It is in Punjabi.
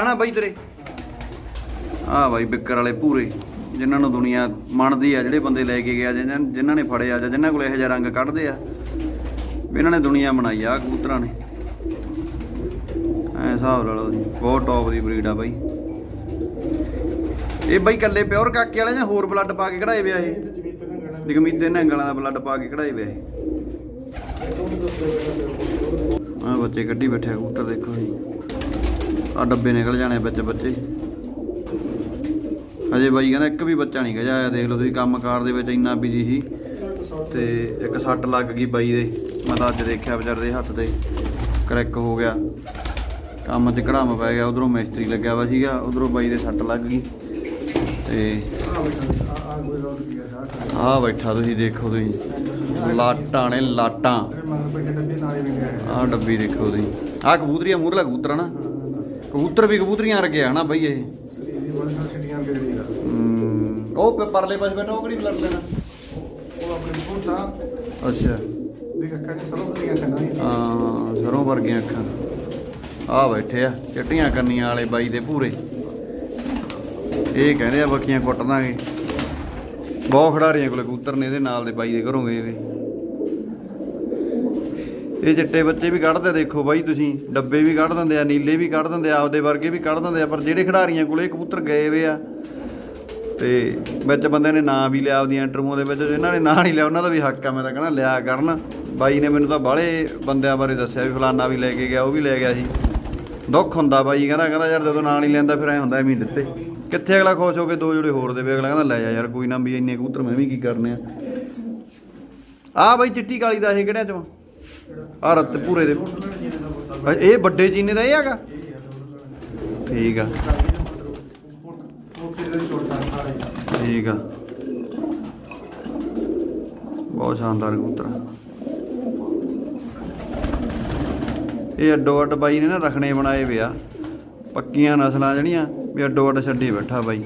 ਹਨਾ ਬਾਈ ਤੇਰੇ? ਆ ਬਾਈ ਬਿੱਕਰ ਵਾਲੇ ਪੂਰੇ ਜਿਨ੍ਹਾਂ ਨੂੰ ਦੁਨੀਆ ਮੰਨਦੀ ਆ ਜਿਹੜੇ ਬੰਦੇ ਲੈ ਕੇ ਗਿਆ ਜਿਨ੍ਹਾਂ ਜਿਨ੍ਹਾਂ ਨੇ ਫੜਿਆ ਜਾਂ ਜਿਨ੍ਹਾਂ ਕੋਲ ਇਹੋ ਜਿਹਾ ਰੰਗ ਕੱਢਦੇ ਆ ਇਹਨਾਂ ਨੇ ਦੁਨੀਆ ਬਣਾਈ ਆ ਕਬੂਤਰਾਂ ਨੇ। ਐ ਹਿਸਾਬ ਲਾ ਲਓ ਬਹੁਤ ਟੌਪ ਦੀ ਬਰੀਡ ਆ ਬਾਈ। ਇਹ ਬਾਈ ਕੱਲੇ ਪਿਓਰ ਕਾਕੇ ਵਾਲੇ ਜਾਂ ਹੋਰ ਬਲੱਡ ਪਾ ਕੇ ਕਢਾਏ ਵਿਆ ਇਹ? ਨਿਗਮੀਤੇ ਨੰਗਲਾਂ ਦਾ ਬਲੱਡ ਪਾ ਕੇ ਕਢਾਏ ਵਿਆ ਇਹ। ਆ ਬੱਚੇ ਕੱਢੀ ਬੈਠੇ ਕਬੂਤਰ ਦੇਖੋ ਜੀ। ਆ ਡੱਬੇ ਨਿਕਲ ਜਾਣੇ ਵਿੱਚ ਬੱਚੇ। ਹਜੇ ਬਾਈ ਕਹਿੰਦਾ ਇੱਕ ਵੀ ਬੱਚਾ ਨਹੀਂ ਗਜਾ ਆਇਆ, ਦੇਖ ਲਓ ਤੁਸੀਂ ਕੰਮਕਾਰ ਦੇ ਵਿੱਚ ਇੰਨਾ ਬਿਜ਼ੀ ਸੀ। ਤੇ ਇੱਕ ਸੱਟ ਲੱਗ ਗਈ ਬਾਈ ਦੇ, ਮੈਂ ਤਾਂ ਅੱਜ ਦੇਖਿਆ ਵਿਚਾਰੇ ਦੇ ਹੱਥ ਤੇ, ਕਰੈਕ ਹੋ ਗਿਆ। ਕੰਮ ਚ ਕੜਾਮ ਪੈ ਗਿਆ, ਉਧਰੋਂ ਮਿਸਤਰੀ ਲੱਗਿਆ ਵਾ ਸੀਗਾ, ਉਧਰੋਂ ਬਾਈ ਦੇ ਸੱਟ ਲੱਗ ਗਈ। ਤੇ ਆਹ ਬੈਠਾ ਤੁਸੀਂ, ਦੇਖੋ ਤੁਸੀਂ। ਲਾਟਾਂ ਨੇ ਲਾਟਾਂ। ਆਹ ਡੱਬੀ ਦੇਖੋ ਤੁਸੀਂ। ਆਹ ਕਬੂਤਰੀਆਂ ਮੂਰਲਾ ਕਬੂਤਰ ਨਾ। ਕਬੂਤਰ ਵੀ ਕਬੂਤਰੀਆਂ ਵਰਗੇ ਆ ਨਾ ਬਾਈ ਇਹ। ਹਮ, ਉਹ ਪ- ਪਰਲੇ ਪਾਸੇ ਬੈਠਾ ਉਹ ਕਿਹੜੀ ਬਲੱਡ ਲੈਣਾ? ਅੱਛਾ। ਹਾਂ ਸਰੋਂ ਵਰਗੀਆਂ ਅੱਖਾਂ। ਆ ਬੈਠੇ ਆ ਚਿੱਟੀਆਂ ਕੰਨੀਆਂ ਵਾਲੇ ਬਾਈ ਦੇ ਪੂਰੇ। ਇਹ ਕਹਿੰਦੇ ਆ ਬੱਕੀਆਂ ਕੁੱਟ ਦਾਂਗੇ ਬਹੁਤ ਖਿਡਾਰੀਆਂ ਕੋਲੇ ਕਬੂਤਰ ਨੇ ਇਹਦੇ ਨਾਲ ਦੇ ਬਾਈ ਦੇ ਘਰੋਂ ਗਏ ਵੇ। ਇਹ ਚਿੱਟੇ ਬੱਚੇ ਵੀ ਕੱਢਦੇ ਦੇਖੋ ਬਾਈ ਤੁਸੀਂ, ਡੱਬੇ ਵੀ ਕੱਢ ਦਿੰਦੇ ਆ, ਨੀਲੇ ਵੀ ਕੱਢ ਦਿੰਦੇ ਆ, ਆਪਦੇ ਵਰਗੇ ਵੀ ਕੱਢ ਦਿੰਦੇ ਆ, ਪਰ ਜਿਹੜੇ ਖਿਡਾਰੀਆਂ ਕੋਲੇ ਕਬੂਤਰ ਗਏ ਵੇ ਆ, ਤੇ ਵਿੱਚ ਬੰਦੇ ਨੇ ਨਾਂ ਵੀ ਲਿਆ ਆਪਦੀਆਂ ਇੰਟਰਵਿਊ ਦੇ ਵਿੱਚ ਇਹਨਾਂ ਨੇ ਨਾਂ ਨਹੀਂ ਲਿਆ, ਉਹਨਾਂ ਦਾ ਵੀ ਹੱਕ ਆ, ਮੈਂ ਤਾਂ ਕਹਿੰਦਾ ਲਿਆ ਕਰਨ। ਬਾਈ ਨੇ ਮੈਨੂੰ ਤਾਂ ਬਾਹਲੇ ਬੰਦਿਆਂ ਬਾਰੇ ਦੱਸਿਆ ਵੀ ਫਲਾਨਾ ਵੀ ਲੈ ਕੇ ਗਿਆ, ਉਹ ਵੀ ਲੈ ਗਿਆ ਸੀ। ਦੁੱਖ ਹੁੰਦਾ ਬਾਈ, ਕਹਿੰਦਾ ਕਹਿੰਦਾ ਯਾਰ ਜਦੋਂ ਨਾਂ ਨਹੀਂ ਲੈਂਦਾ, ਫਿਰ ਐ ਹੁੰਦਾ ਐਵੇਂ ਦਿੱਤੇ। ਕਿੱਥੇ ਅਗਲਾ ਖੁਸ਼ ਹੋ ਕੇ ਦੋ ਜੋੜੇ ਹੋਰ ਦੇਵੇ, ਅਗਲਾ ਕਹਿੰਦਾ, ਲੈ ਜਾ ਯਾਰ, ਕੋਈ ਨਾ ਵੀ ਇੰਨੇ ਕਬੂਤਰ ਮੈਂ ਵੀ ਕੀ ਕਰਨੇ ਆ। ਆ ਬਾਈ ਚਿੱਟੀ ਕਾਲੀ ਦਾ ਇਹ ਕਿਹੜਿਆਂ ਚੋਂ? ਆ ਰੱਤ ਪੂਰੇ ਦੇ। ਅੱਛਾ, ਇਹ ਵੱਡੇ ਚੀਨੇ ਦਾ ਇਹ ਹੈਗਾ? ਠੀਕ ਆ। ਠੀਕ ਆ। ਬਹੁਤ ਸ਼ਾਨਦਾਰ ਕਬੂਤਰ ਆ। ਇਹ ਅੱਡੋ ਅੱਡ ਬਾਈ ਨੇ ਨਾ ਰਖਣੇ ਬਣਾਏ ਵੇ ਆ। ਪੱਕੀਆਂ ਨਸਲਾਂ ਜਿਹੜੀਆਂ ਵੀ ਅੱਡੋ ਅੱਡ ਛੱਡੀ ਬੈਠਾ ਬਾਈ।